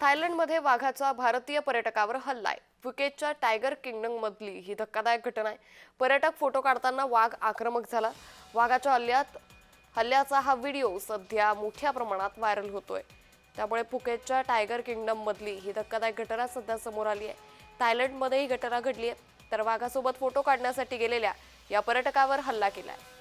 थायलंडमध्ये वाघाचा भारतीय पर्यटकावर हल्ला आहे. फुकेतच्या टायगर किंगडम मधली ही धक्कादायक घटना आहे. पर्यटक फोटो काढताना वाघ आक्रमक झाला. वाघाच्या हल्ल्यात हल्ल्याचा हा व्हिडिओ सध्या मोठ्या प्रमाणात व्हायरल होतोय. त्यामुळे फुकेतच्या टायगर किंगडम मधली ही धक्कादायक घटना सध्या समोर आली आहे. थायलंडमध्ये ही घटना घडली आहे. तर वाघासोबत फोटो काढण्यासाठी गेलेल्या या पर्यटकावर हल्ला केला आहे.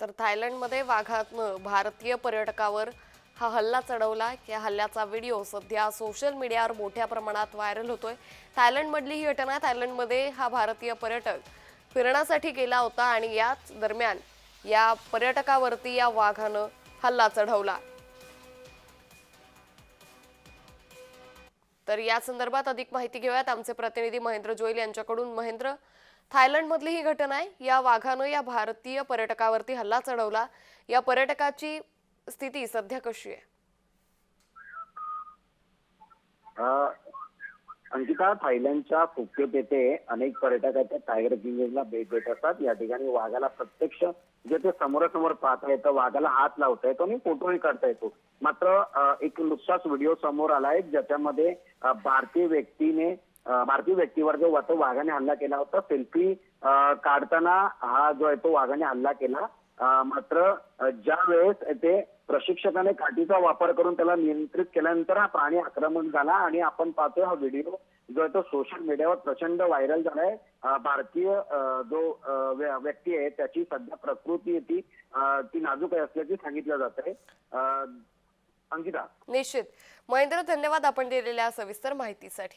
तर थायलंडमध्ये वाघातनं भारतीय पर्यटकावर हा हल्ला चढवला. या हल्ल्याचा व्हिडिओ सध्या सोशल मीडियावर मोठ्या प्रमाणात व्हायरल होतोय. थायलंडमधली ही घटना आहे. थायलंडमध्ये हा भारतीय पर्यटक फिरण्यासाठी गेला होता आणि याच दरम्यान या पर्यटकावरती या वाघानं हल्ला चढवला. तर या संदर्भात अधिक माहिती घेऊयात. आमचे प्रतिनिधी महेंद्र जोईल यांच्याकडून. महेंद्र थायलंडमधली ही घटना आहे. या वाघानं या भारतीय पर्यटकावरती हल्ला चढवला. या पर्यटकाची स्थिती सध्या कशी आहे? अंकिता थायलंडच्या फुकेत येथे अनेक पर्यटकाच्या टायगर किंगला भेट देत असतात. या ठिकाणी वाघाला प्रत्यक्ष जे ते समोरासमोर पाहता येतं वाघाला हात लावता येतो आणि फोटोही काढता येतो. मात्र एक नुकताच व्हिडिओ समोर आलाय ज्याच्यामध्ये भारतीय व्यक्तीने भारतीय व्यक्तीवर जो तो वाघाने हल्ला केला होता सेल्फी काढताना हा जो आहे तो वाघाने हल्ला केला. मात्र ज्या वेळेस ते प्रशिक्षकाने काठीचा वापर करून त्याला नियंत्रित केल्यानंतर हा प्राणी आक्रमण झाला आणि आपण पाहतोय हा व्हिडिओ जो आहे तो सोशल मीडियावर प्रचंड व्हायरल झालाय. भारतीय जो व्य- व्यक्ती आहे त्याची सध्या प्रकृती आहे ती ती नाजूक आहे असल्याची सांगितलं जात आहे अंकिता. निश्चित. महेंद्र धन्यवाद आपण दिलेल्या सविस्तर माहितीसाठी.